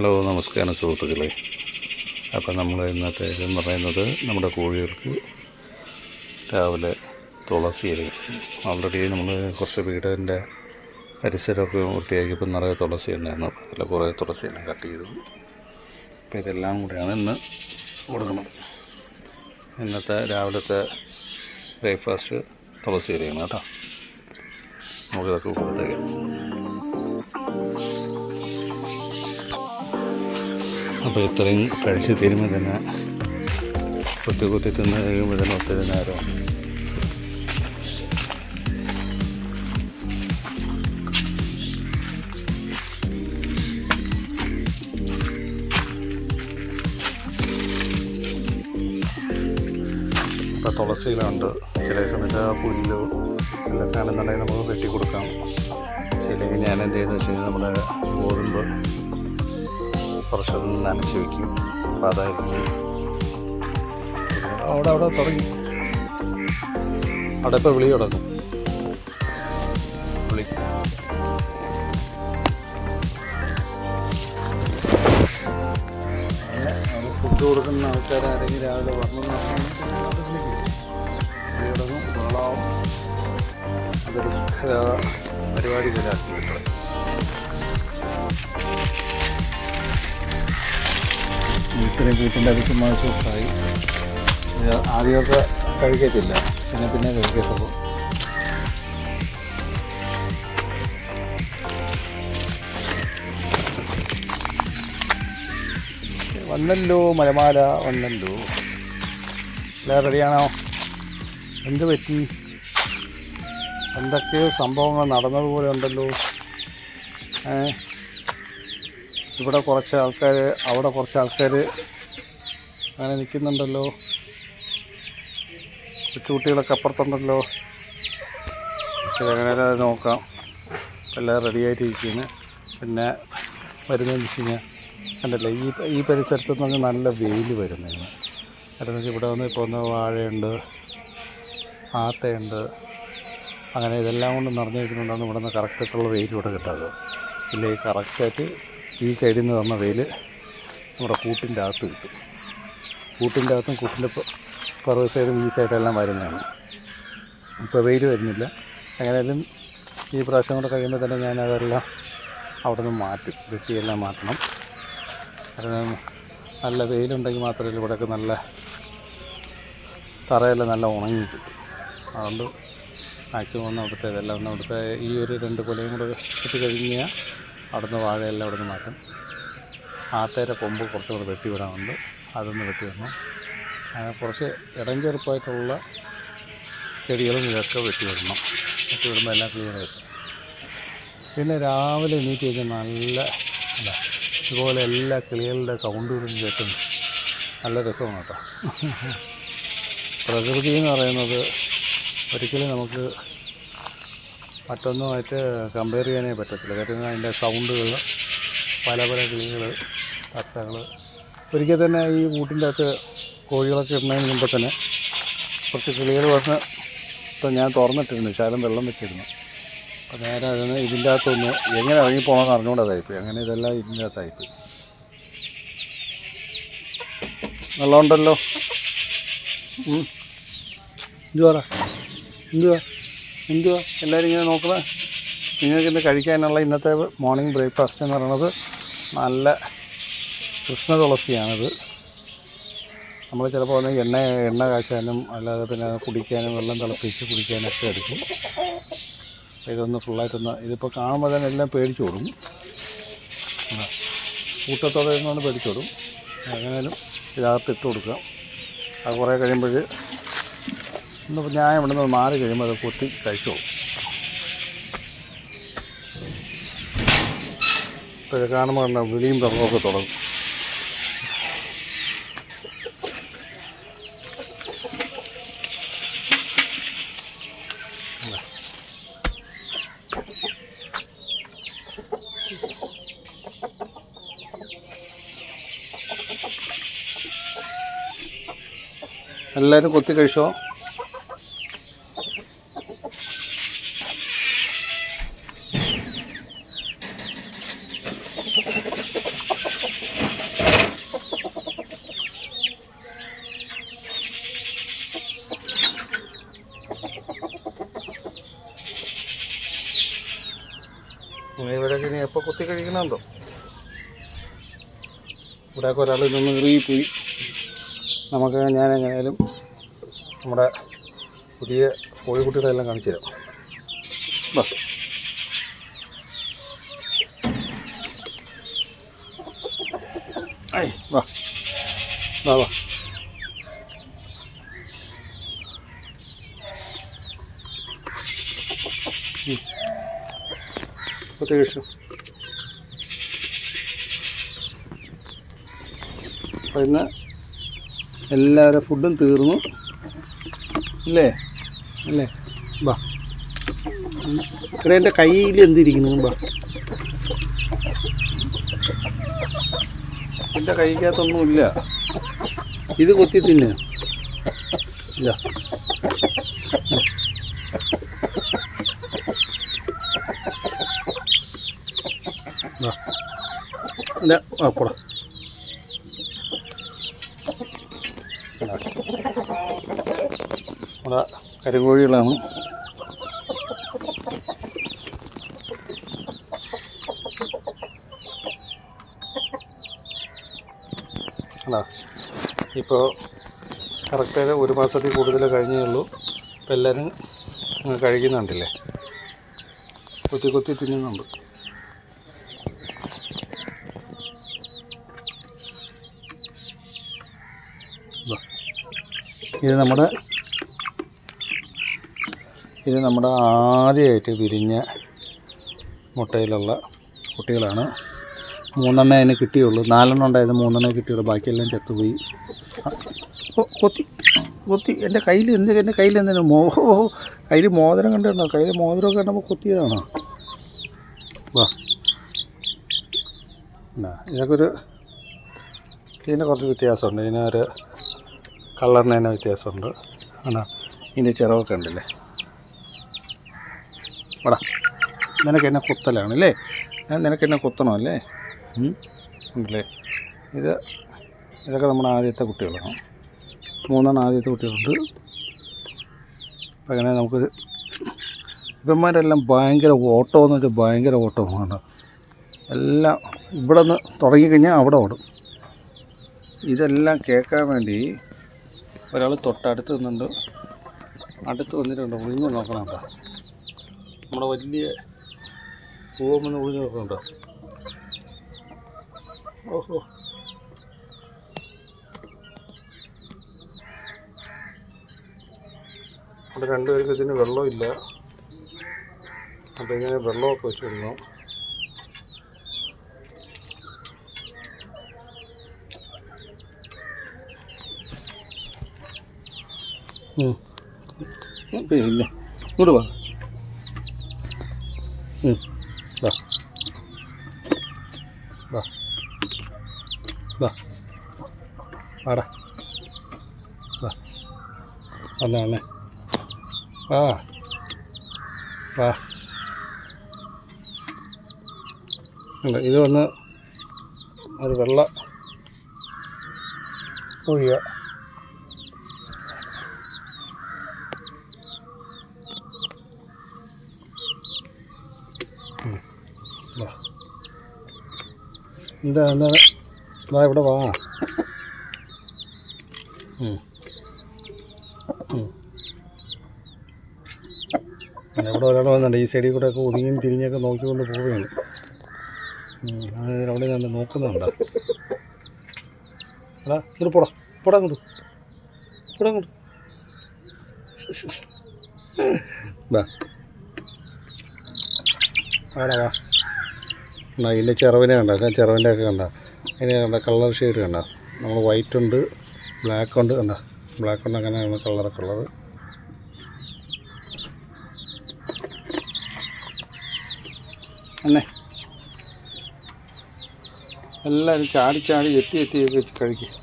Hello നമസ്കാരം സുഹൃത്തുക്കളെ. അപ്പോൾ നമ്മൾ ഇന്നത്തെ ഇതെന്ന് പറയുന്നത് നമ്മുടെ കോഴികൾക്ക് രാവിലെ തുളസി ഇല. ഓൾറെഡി നമ്മൾ കുറച്ച് വീടിന്റെ പരിസരമൊക്കെ വൃത്തിയാക്കിയപ്പോൾ നിറയെ തുളസി ഉണ്ടായിരുന്നു അപ്പോൾ അതിൽ കുറേ തുളസി എല്ലാം കട്ട് ചെയ്തു. അപ്പോൾ ഇതെല്ലാം കൂടെയാണ് ഇന്ന് കൊടുക്കുന്നത്. ഇന്നത്തെ രാവിലത്തെ ബ്രേക്ക്ഫാസ്റ്റ് തുളസി ഇലയാണ് കേട്ടോ. നമുക്കിതൊക്കെ കൊടുത്തേക്കാം. അപ്പോൾ ഇത്രയും കഴിച്ച് തീരുമ്പോൾ തന്നെ കുത്തി കുത്തി തിന്ന് കഴിയുമ്പോൾ തന്നെ ഒത്തിരി നേരം ഇപ്പോൾ തുളസിയിലുണ്ട്. ചില സമയത്ത് ആ പുല്ല് എല്ലാം ആണെന്നുണ്ടെങ്കിൽ നമുക്ക് വെട്ടി കൊടുക്കാം ഇല്ലെങ്കിൽ ഞാൻ എന്ത് ചെയ്യുന്നത് വെച്ച് കഴിഞ്ഞാൽ നമ്മുടെ ഗോതമ്പ് കുറച്ചൊന്ന് നനച്ച് വയ്ക്കും. അപ്പം അതായിരിക്കും അവിടെ അവിടെ തുടങ്ങി. അവിടെ ഇപ്പോൾ വിളി തുടങ്ങും. വിളി. ഫുഡ് കൊടുക്കുന്ന ആൾക്കാർ ആരെങ്കിലും രാവിലെ വന്നു വിളി തുടങ്ങും ബഹളാവും അതൊരു പരിപാടി കിട്ടും ഇത്രയും വീട്ടിന്റെ അടുത്ത് മാസമായി ആദ്യമൊക്കെ കഴിക്കത്തില്ല. പിന്നെ പിന്നെ കഴിക്കത്തുള്ളൂ. വന്നല്ലോ മലമാല വന്നല്ലോ. അല്ല റെഡിയാണോ? എന്ത് പറ്റി? എന്തൊക്കെയോ സംഭവങ്ങൾ നടന്നതുപോലെ ഉണ്ടല്ലോ. ഏ? ഇവിടെ കുറച്ച് ആൾക്കാർ അവിടെ കുറച്ച് ആൾക്കാർ അങ്ങനെ നിൽക്കുന്നുണ്ടല്ലോ. കൊച്ചുകുട്ടികളൊക്കെ അപ്പുറത്തുണ്ടല്ലോ. അങ്ങനെ അത് നോക്കാം. എല്ലാം റെഡി ആയിട്ടിരിക്കുന്നു. പിന്നെ വരുന്നതെന്ന് വെച്ച് കഴിഞ്ഞാൽ കണ്ടല്ലേ? ഈ ഈ പരിസരത്ത് നിന്ന് നല്ല വെയിൽ വരുന്നതാണ്. കാരണം ഇവിടെ വന്ന് ഇപ്പോൾ ഒന്ന് വാഴയുണ്ട് ആത്തയുണ്ട്. അങ്ങനെ ഇതെല്ലാം കൊണ്ട് നിറഞ്ഞിരിക്കുന്നുണ്ടാണ് ഇവിടെ നിന്ന് കറക്റ്റായിട്ടുള്ള വെയിൽ ഇവിടെ കിട്ടാതെ ഇല്ല കറക്റ്റായിട്ട് ഈ സൈഡിൽ നിന്ന് തന്ന വെയിൽ നമ്മുടെ കൂട്ടിന്റെ അകത്ത് കിട്ടും. കൂട്ടിന്റെ അകത്തും കൂട്ടിന്റെ പറവ സൈഡും ഈ സൈഡെല്ലാം വരുന്നതാണ്. ഇപ്പോൾ വെയിൽ വരുന്നില്ല. എങ്ങനെയാലും ഈ പ്രാവശ്യം കൂടെ കഴിയുമ്പോൾ തന്നെ ഞാനതെല്ലാം അവിടെ നിന്ന് മാറ്റും. വെട്ടിയെല്ലാം മാറ്റണം. കാരണം നല്ല വെയിലുണ്ടെങ്കിൽ മാത്രമേ ഇവിടെയൊക്കെ നല്ല തറയെല്ലാം നല്ല ഉണങ്ങി കിട്ടും. അതുകൊണ്ട് മാക്സിമം ഒന്ന് അവിടുത്തെ ഇതെല്ലാം ഒന്ന് അവിടുത്തെ ഈ ഒരു രണ്ട് കൊലയും കൂടെ ഇട്ട് കഴിഞ്ഞാൽ അവിടുന്ന് വാഴയെല്ലാം അവിടെ നിന്ന് മാറ്റും. ആത്തേരെ കൊമ്പ് കുറച്ചും കൂടെ വെട്ടി വിടാനുണ്ട് അതൊന്ന് വെട്ടിവിടണം അങ്ങനെ കുറച്ച് ഇടം ചെറുപ്പമായിട്ടുള്ള ചെടികളും ഇതൊക്കെ വെട്ടിവിടണം വെട്ടിവിടുമ്പോൾ വെട്ടി വിടുമ്പോൾ എല്ലാം ക്ലിയർ ആയിട്ട് പിന്നെ രാവിലെ എണീറ്റ് കഴിഞ്ഞാൽ നല്ല അല്ല ഇതുപോലെ എല്ലാ കിളികളുടെ സൗണ്ടുകളും കേട്ടും നല്ല രസമാണ് കേട്ടോ. പ്രകൃതി എന്ന് പറയുന്നത് ഒരിക്കലും നമുക്ക് മറ്റൊന്നുമായിട്ട് കമ്പയർ ചെയ്യാനേ പറ്റത്തില്ല. കാര്യം അതിന്റെ സൗണ്ടുകൾ പല പല കിളികൾ തത്തകൾ ഒരിക്കൽ തന്നെ ഈ കൂട്ടിന്റെ അകത്ത് കോഴികളൊക്കെ ഇടുന്നതിന് മുമ്പ് തന്നെ കുറച്ച് കിളികൾ വന്ന് ഇപ്പം ഞാൻ തുറന്നിട്ടിരുന്നു. ശാലം വെള്ളം വെച്ചിരുന്നു. അപ്പോൾ നേരെ അതിന് ഇതിന്റെ അകത്തൊന്ന് എങ്ങനെ ഇറങ്ങിപ്പോകണമെന്ന് അറിഞ്ഞുകൂടാതായിപ്പോയി. അങ്ങനെ ഇതെല്ലാം ഇതിന്റെ അകത്തായിപ്പോയി. വെള്ളമുണ്ടല്ലോ ഉം. എന്തുവാടാ? എന്തുവാ? എന്തുവാ? എല്ലാവരും ഇങ്ങനെ നോക്കുന്നത് നിങ്ങൾക്ക് ഇന്ന് കഴിക്കാനുള്ള ഇന്നത്തെ മോർണിംഗ് ബ്രേക്ക്ഫാസ്റ്റ് എന്ന് പറയുന്നത് നല്ല കൃഷ്ണ തുളസിയാണിത്. നമ്മൾ ചിലപ്പോൾ വന്ന് എണ്ണ എണ്ണ കാച്ചാനും അല്ലാതെ പിന്നെ കുടിക്കാനും വെള്ളം തിളപ്പിച്ച് കുടിക്കാനൊക്കെ എടുക്കും. ഇതൊന്ന് ഫുള്ളായിട്ടൊന്ന് ഇതിപ്പോൾ കാണുമ്പോൾ തന്നെ എല്ലാം പേടിച്ചു കൊടുക്കും കൂട്ടത്തോടെ ഇരുന്നുകൊണ്ട് പേടിച്ചു കൊടുക്കും എങ്ങനെയാലും ഇതിനകത്ത് ഇട്ട് കൊടുക്കാം അത് കുറേ കഴിയുമ്പോൾ ഇന്നിപ്പോൾ ഞാൻ ഇവിടെ നിന്ന് മാറി കഴിയുമ്പോൾ അത് കൊത്തി കഴിച്ചു ഇത് കാണുമ്പോൾ കണ്ട വിളിയും ബഹളമൊക്കെ തുടങ്ങും. എല്ലാവരും കൊത്തി കഴിച്ചോ? ഇനി ഇവരൊക്കെ ഇനി എപ്പോൾ കുത്തി കഴിക്കണമെന്തോ ഇവിടെയൊക്കെ ഒരാൾ നിന്ന് ഇറങ്ങിപ്പോയി. നമുക്ക് ഞാൻ എങ്ങനെയാലും നമ്മുടെ പുതിയ കോഴിക്കുട്ടികളെല്ലാം കാണിച്ചു തരാം. വാ. ഐ വാ. വാ വാ. കുത്തി കഴിച്ചു അപ്പോൾ ഇന്ന് എല്ലാവരും ഫുഡും തീർന്നു. അല്ലേ അല്ലേ ബാ ഇവിടെ എന്റെ കയ്യിൽ എന്തിരിക്കുന്നു? ബാ എന്റെ കൈക്കകത്തൊന്നുമില്ല. ഇത് കൊത്തി തിന്ന്. ഇല്ല ബാ ഇല്ല ആ പോടാ നമ്മുടെ കരിങ്കോഴികളാണ് അല്ല ഇപ്പോൾ കറക്റ്റ് ഒരു മാസത്തിൽ കൂടുതൽ കഴിഞ്ഞേ ഉള്ളൂ. ഇപ്പം എല്ലാവരും കഴിക്കുന്നുണ്ടല്ലേ? കുത്തി കുത്തി തിന്നുന്നുണ്ട് ഇതാ. ഇത് നമ്മുടെ ഇത് നമ്മുടെ ആദ്യമായിട്ട് വിരിഞ്ഞ മുട്ടയിലുള്ള കുട്ടികളാണ്. മൂന്നെണ്ണേ അതിന് കിട്ടിയുള്ളൂ. നാലെണ്ണം ഉണ്ടായത് മൂന്നെണ്ണേ കിട്ടിയുള്ളൂ. ബാക്കിയെല്ലാം ചത്തുപോയി. കൊത്തി കൊത്തി. എന്റെ കയ്യിൽ എന്ത് എന്റെ കയ്യിൽ എന്തിനാ മോ കയ്യിൽ മോതിരം കണ്ടിട്ടുണ്ടോ? കയ്യിൽ മോതിരമൊക്കെ കണ്ടപ്പോൾ കൊത്തിയതാണോ? വാ. ഇതൊക്കെ ഒരു ഇതിന് കുറച്ച് വ്യത്യാസമുണ്ട്. ഇതിനൊരു കളറിന് തന്നെ വ്യത്യാസമുണ്ട്. ആണോ? ഇതിന്റെ ചിറവൊക്കെ ഉണ്ടല്ലേ വടാ. നിനക്ക് എന്നെ കുത്തലാണല്ലേ ഞാൻ നിനക്ക് എന്നെ കുത്തണം അല്ലേ? ഉം? ഉണ്ടല്ലേ ഇത് ഇതൊക്കെ നമ്മുടെ ആദ്യത്തെ കുട്ടികളാണ്. മൂന്നെണ്ണം ആദ്യത്തെ കുട്ടികളുണ്ട്. അങ്ങനെ നമുക്ക് ഇവന്മാരെല്ലാം ഭയങ്കര ഓട്ടം എന്ന് വെച്ചാൽ ഭയങ്കര ഓട്ടമാണ്. എല്ലാം ഇവിടെ നിന്ന് തുടങ്ങിക്കഴിഞ്ഞാൽ അവിടെ ഓടും. ഇതെല്ലാം കേൾക്കാൻ വേണ്ടി ഒരാൾ തൊട്ടടുത്ത് നിന്നുണ്ട്. അടുത്ത് വന്നിട്ടുണ്ട്. ഒഴിഞ്ഞ് നോക്കണം കേട്ടോ നമ്മുടെ വലിയ പൂവെന്ന് ഒഴിഞ്ഞ് നോക്കണം കേട്ടോ ഓഹോ. അവിടെ രണ്ടുപേർക്ക് ഇതിന് വെള്ളമില്ല. അപ്പോൾ ഇങ്ങനെ വെള്ളമൊക്കെ വെച്ച് കൊടുക്കണം പിന്നെ ഇങ്ങോട്ട് വാ. വാ. വാ. വാ. വാടാ. വാ. വന്നേ വാ. ഇത് വന്ന് ഒരു വെള്ള കോഴിയ വാ എന്താ എന്താ? വാ ഇവിടെ വാ. ഇവിടെ ഒരാൾ വന്നിട്ടുണ്ട്. ഈ സൈഡിൽ കൂടെ ഒക്കെ ഒതുങ്ങിയും തിരിഞ്ഞൊക്കെ നോക്കിക്കൊണ്ട് പോവുകയാണ്. അവിടെ നിന്ന് നോക്കുന്നുണ്ടോ. എടാ ഇങ്ങോട്ട് പോടാ. പോടാ അങ്ങോട്ട്. പോടാ അങ്ങോട്ട്. വാ വാടാ വാ. ഇതിന്റെ ചിറവിനെ കണ്ട? ചിറവിന്റെ ഒക്കെ കണ്ട? അതിനെ കണ്ട? കളർ ഷെയ്ഡ് കണ്ട? നമ്മൾ വൈറ്റ് ഉണ്ട് ബ്ലാക്ക് ഉണ്ട് കണ്ട? ബ്ലാക്ക് ഉണ്ട് അങ്ങനെയാണ് കളറൊക്കെ ഉള്ളത്. എന്നെ എല്ലാവരും ചാടി ചാടി എത്തി എത്തി കഴിക്കും.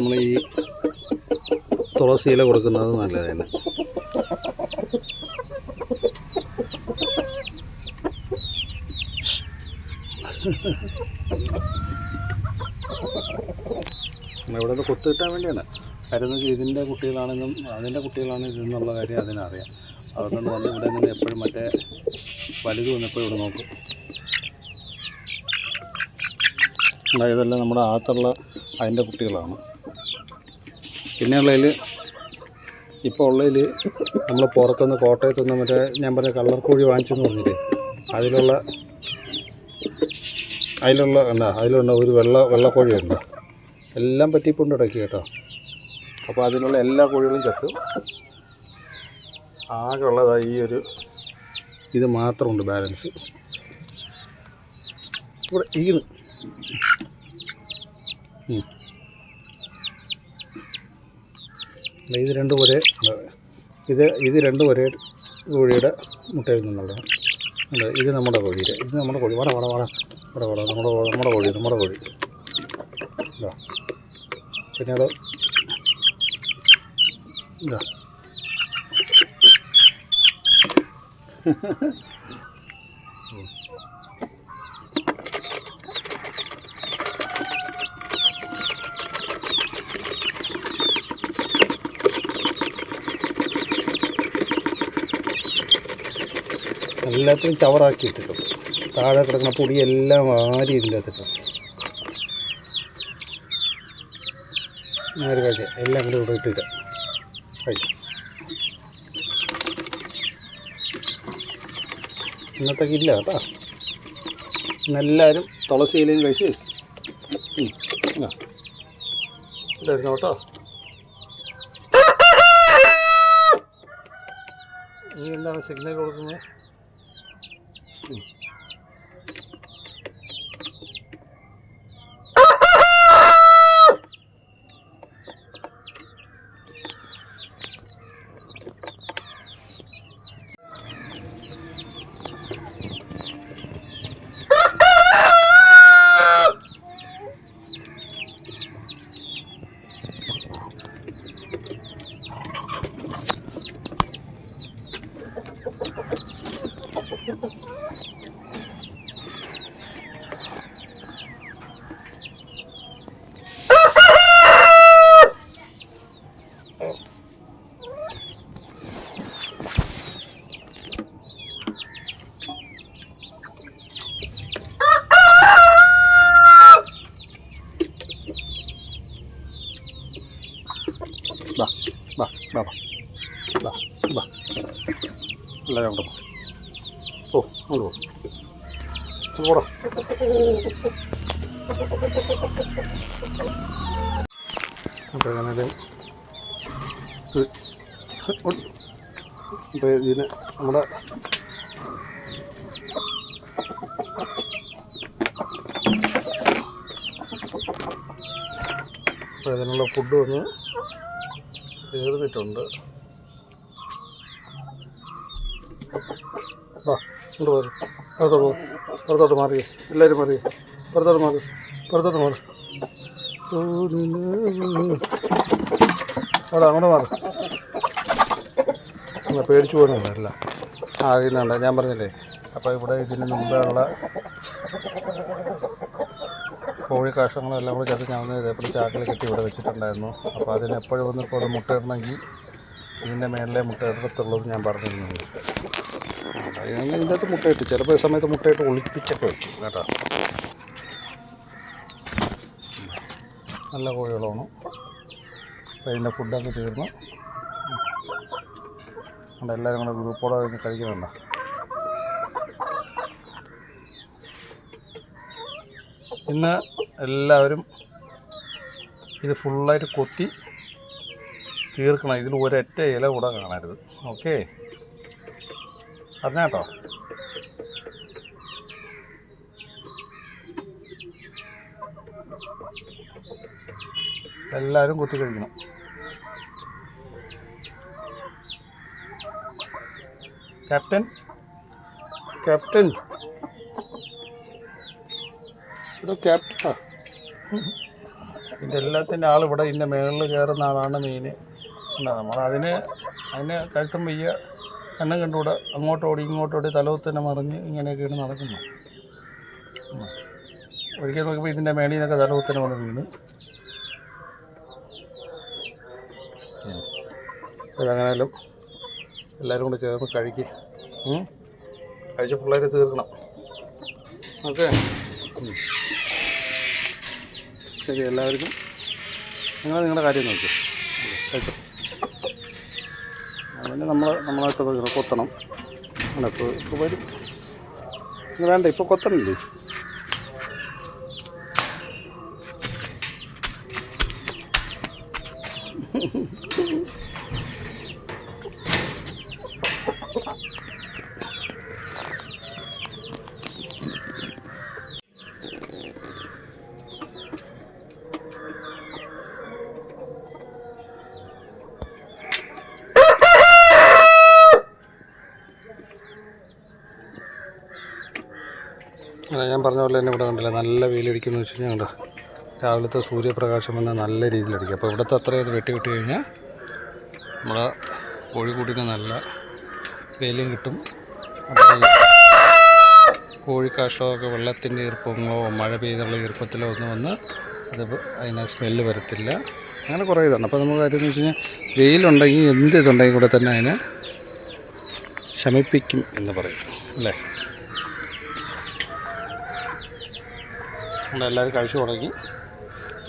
നമ്മൾ ഈ തുളസി ഇല കൊടുക്കുന്നത് നല്ലത് തന്നെ. ഇവിടെ നിന്ന് കൊത്തു കിട്ടാൻ വേണ്ടിയാണ്. കാര്യം ഇതിന്റെ കുട്ടികളാണെന്നും അതിന്റെ കുട്ടികളാണ് ഇതെന്നുള്ള കാര്യം അതിനറിയാം. അതുകൊണ്ട് വന്ന് ഇവിടെ നിന്ന് എപ്പോഴും മറ്റേ വലുത് വന്നപ്പോൾ ഇവിടെ നോക്കും. ഇതെല്ലാം നമ്മുടെ ആത്തുള്ള അതിന്റെ കുട്ടികളാണ്. പിന്നെയുള്ളതിൽ ഇപ്പോൾ ഉള്ളതിൽ നമ്മൾ പുറത്തുനിന്ന് കോട്ടയത്തുനിന്ന് മറ്റേ ഞാൻ പറഞ്ഞ കളർ കോഴി വാങ്ങിച്ചെന്ന് പറഞ്ഞില്ലേ അതിലുള്ള അതിലുള്ള എന്താ അതിലുള്ള ഒരു വെള്ള വെള്ളക്കോഴിയുണ്ട് എല്ലാം പറ്റിപ്പുണ്ട് ഇടയ്ക്ക് കേട്ടോ. അപ്പോൾ അതിനുള്ള എല്ലാ കോഴികളും ചത്തു. ആകെ ഉള്ളതായി ഈ ഒരു ഇത് മാത്രമുണ്ട് ബാലൻസ്. ഇവിടെ ഈ ഇത് രണ്ടും ഒരേ ഇത് ഇത് രണ്ടും ഒരേ കോഴിയുടെ മുട്ടയിൽ നിന്നുള്ളതാണ് അല്ല ഇത് നമ്മുടെ കോഴിയുടെ. ഇത് നമ്മുടെ കോഴി. വട വട വട. വട വട നമ്മുടെ നമ്മുടെ കോഴി നമ്മുടെ കോഴി. ഇതാ. പിന്നെ അത് ഇതാ. എല്ലാത്തിനും ചവറാക്കി ഇട്ടിട്ടുണ്ട്. താഴെ കിടക്കുന്ന പൊടിയെല്ലാം വാരി ഇതിന്റെ നേരെ കഴിച്ച എല്ലാം കൂടെ ഇവിടെ ഇട്ടിട്ട് കഴിച്ചു. ഇന്നത്തേക്ക് ഇല്ല കേട്ടോ. ഇന്നെല്ലാവരും തുളസിയിലും കഴിച്ച് ഉം, ഇതാ. ഇതായിരുന്നു കേട്ടോ നീ എന്താണ് സിഗ്നൽ കൊടുക്കുന്നത് ബാ ബാ ബാ ബാ ബാ ബാ എല്ലാവരും അങ്ങോട്ട് പോ ഓ അങ്ങോട്ട് പോ പോടാ അപ്പോൾ അങ്ങനെ അപ്പോൾ ഇതിന് നമ്മുടെ അപ്പോൾ ഇതിനുള്ള ഫുഡ് ഒന്ന് ചേർന്നിട്ടുണ്ട് വാ ഇങ്ങോട്ട് പുറത്തോട്ട് പോകും പുറത്തോട്ട് മാറി. എല്ലാവരും മാറി. പുറത്തോട്ട് മാറി. പുറത്തോട്ട് മാറി. അവിടെ അങ്ങോട്ട് മാറി. പേടിച്ചു പോകുന്നില്ല ആ ഇതിനുണ്ട് ഞാൻ പറഞ്ഞില്ലേ അപ്പോൾ ഇവിടെ ഇതിന് മുമ്പുള്ള കോഴി കാഷങ്ങളെല്ലാം കൂടെ ചേർത്ത് ഞാൻ ഇതേപോലെ ചാക്കിൽ കെട്ടി ഇവിടെ വെച്ചിട്ടുണ്ടായിരുന്നു. അപ്പോൾ അതിന് എപ്പോഴും ഒന്ന് ഇപ്പോൾ മുട്ട ഇടണമെങ്കിൽ ഇതിന്റെ മേലിലെ മുട്ട ഇടത്തുള്ളത് ഞാൻ പറഞ്ഞിരുന്നു. അതിന് ഇതിന്റെ അകത്ത് മുട്ടയിട്ട് ചിലപ്പോൾ ഈ സമയത്ത് മുട്ടയിട്ട് ഒളിപ്പിച്ചൊക്കെ വെക്കും. കേട്ടോ. നല്ല കോഴികളാണ്. അപ്പോൾ അതിന്റെ ഫുഡൊക്കെ തീർന്നു. അവിടെ എല്ലാവരും കൂടെ ഗ്രൂപ്പോടെ നിന്ന് കഴിക്കുന്നുണ്ടോ? ഇന്ന് എല്ലാവരും ഇത് ഫുള്ളായിട്ട് കൊത്തി തീർക്കണം. ഇതിൽ ഒരൊറ്റ ഇല കൂടെ കാണരുത്. ഓക്കെ അറിഞ്ഞാട്ടോ എല്ലാവരും കൊത്തി കഴിക്കണം. ക്യാപ്റ്റൻ. ക്യാപ്റ്റൻ. ഇവിടെ ക്യാപ്റ്റനാ ഇതിന്റെ എല്ലാത്തിന്റെ ആൾ ഇവിടെ ഇതിന്റെ മേളിൽ കയറുന്ന ആളാണ് മെയിൻ. ഉണ്ടാ നമ്മൾ അതിന് അതിന് കഴുത്തും വയ്യ. എണ്ണം കണ്ടുകൂടെ? അങ്ങോട്ടോടി ഇങ്ങോട്ടോടി തലവത്തന്നെ മറിഞ്ഞ് ഇങ്ങനെയൊക്കെയാണ് നടക്കുന്നത്. ഒരിക്കൽ നോക്കിയപ്പോൾ ഇതിന്റെ മേളിൽ നിന്നൊക്കെ തലവത്തന്നെ വന്ന് വീണ്. ഉം. എല്ലാവരും കൂടെ ചേർന്ന് കഴിക്കുക കഴിച്ച് പിള്ളേരെ തീർക്കണം. ഓക്കെ. ശരി എല്ലാവർക്കും. നിങ്ങൾ നിങ്ങളുടെ കാര്യം നോക്കി. കഴിച്ചു. പിന്നെ നമ്മൾ നമ്മളായിട്ട് ഇങ്ങനെ കൊത്തണം. അങ്ങനെ ഇപ്പോൾ ഇപ്പോൾ വരും. വേണ്ട ഇപ്പോൾ കൊത്തണില്ലേ? അല്ല, ഞാൻ പറഞ്ഞ പോലെ തന്നെ ഇവിടെ കണ്ടില്ല നല്ല വെയിലടിക്കുന്ന വെച്ച് കഴിഞ്ഞാൽ കണ്ടോ രാവിലത്തെ സൂര്യപ്രകാശം വന്ന് നല്ല രീതിയിലടിക്കും അപ്പോൾ ഇവിടുത്തെ അത്രയും അത് വെട്ടി വിട്ട് കഴിഞ്ഞാൽ നമ്മുടെ കോഴിക്കൂട്ടിന് നല്ല വെയിലും കിട്ടും. കോഴിക്കാഷ്ടമൊക്കെ വെള്ളത്തിന്റെ ഈർപ്പങ്ങളോ മഴ പെയ്തുള്ള ഈർപ്പത്തിലോ ഒന്നും വന്ന് അത് അതിന് സ്മെല്ല് വരത്തില്ല. അങ്ങനെ കുറേ ഇതാണ്. അപ്പോൾ നമുക്ക് കാര്യം എന്ന് വെച്ച് കഴിഞ്ഞാൽ വെയിലുണ്ടെങ്കിൽ എന്ത് ഇതുണ്ടെങ്കിൽ കൂടെ തന്നെ അതിനെ ശമിപ്പിക്കും എന്ന് പറയും. അല്ലേ? നമ്മൾ എല്ലാവരും കഴിച്ചു തുടങ്ങി.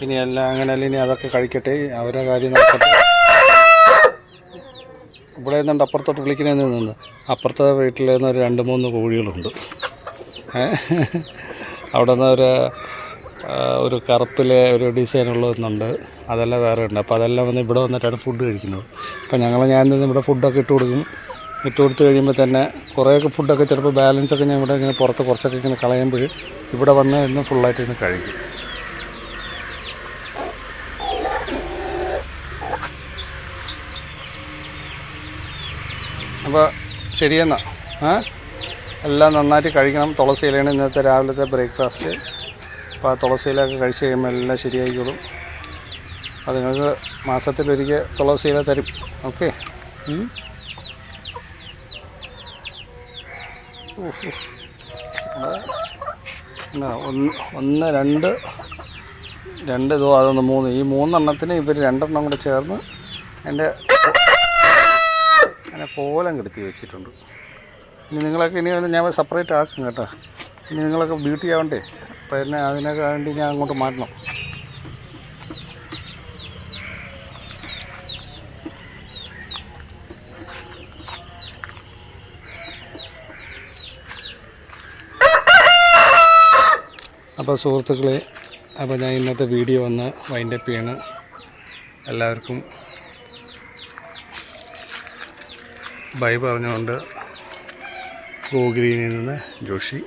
ഇനി എല്ലാം അങ്ങനെ അല്ല ഇനി അതൊക്കെ കഴിക്കട്ടെ അവരെ കാര്യം നടക്കട്ടെ ഇവിടെ നിന്നുണ്ട് അപ്പുറത്തോട്ട് വിളിക്കണേന്ന് നിന്ന് അപ്പുറത്തെ വീട്ടിൽ നിന്ന് ഒരു രണ്ട് മൂന്ന് കോഴികളുണ്ട്? അവിടെ നിന്ന് ഒരു ഒരു കറുപ്പിലെ ഒരു ഡിസൈൻ ഉള്ളതൊന്നുണ്ട് അതെല്ലാം വേറെ ഉണ്ട്. അപ്പോൾ അതെല്ലാം വന്ന് ഇവിടെ വന്നിട്ടാണ് ഫുഡ് കഴിക്കുന്നത്. അപ്പോൾ ഞങ്ങൾ ഞാൻ ഇവിടെ ഫുഡൊക്കെ ഇട്ട് കൊടുക്കും. ഇട്ട് കൊടുത്തു കഴിയുമ്പോൾ തന്നെ കുറേയൊക്കെ ഫുഡൊക്കെ ചിലപ്പോൾ ബാലൻസ് ഒക്കെ ഞാൻ ഇവിടെ ഇങ്ങനെ പുറത്ത് കുറച്ചൊക്കെ ഇങ്ങനെ കളയുമ്പോൾ ഇവിടെ വന്ന് ഇന്ന് ഫുള്ളായിട്ട് ഇന്ന് കഴിക്കും. അപ്പോൾ ശരിയെന്നാ ആ? എല്ലാം നന്നായിട്ട് കഴിക്കണം. തുളസി ഇലയാണ് ഇന്നത്തെ രാവിലത്തെ ബ്രേക്ക്ഫാസ്റ്റ് അപ്പോൾ ആ തുളസി ഇലയൊക്കെ കഴിച്ച് കഴിയുമ്പോൾ എല്ലാം ശരിയായിക്കോളും. അത് നിങ്ങൾക്ക് മാസത്തിലൊരിക്കൽ തുളസി ഇല തരും. ഓക്കെ ഒന്ന് രണ്ട് രണ്ട് ഇതോ അതൊന്ന് മൂന്ന്. ഈ മൂന്നെണ്ണത്തിന് ഇവർ രണ്ടെണ്ണം കൂടെ ചേർന്ന് എന്റെ അങ്ങനെ കോലം കെടുത്തി വെച്ചിട്ടുണ്ട്. ഇനി നിങ്ങളൊക്കെ ഇനി ഞാൻ സെപ്പറേറ്റ് ആക്കും കേട്ടോ. ഇനി നിങ്ങളൊക്കെ ബ്യൂട്ടി ആവണ്ടേ അപ്പോൾ എന്നെ അതിനൊക്കെ വേണ്ടി ഞാൻ അങ്ങോട്ട് മാറ്റണം. അപ്പോൾ സുഹൃത്തുക്കളെ അപ്പോൾ ഞാൻ ഇന്നത്തെ വീഡിയോ ഒന്ന് വൈൻഡപ്പ് ചെയ്യണം. എല്ലാവർക്കും ബൈ പറഞ്ഞുകൊണ്ട് ഗോ ഗ്രീനിൽ നിന്ന് ജോഷി.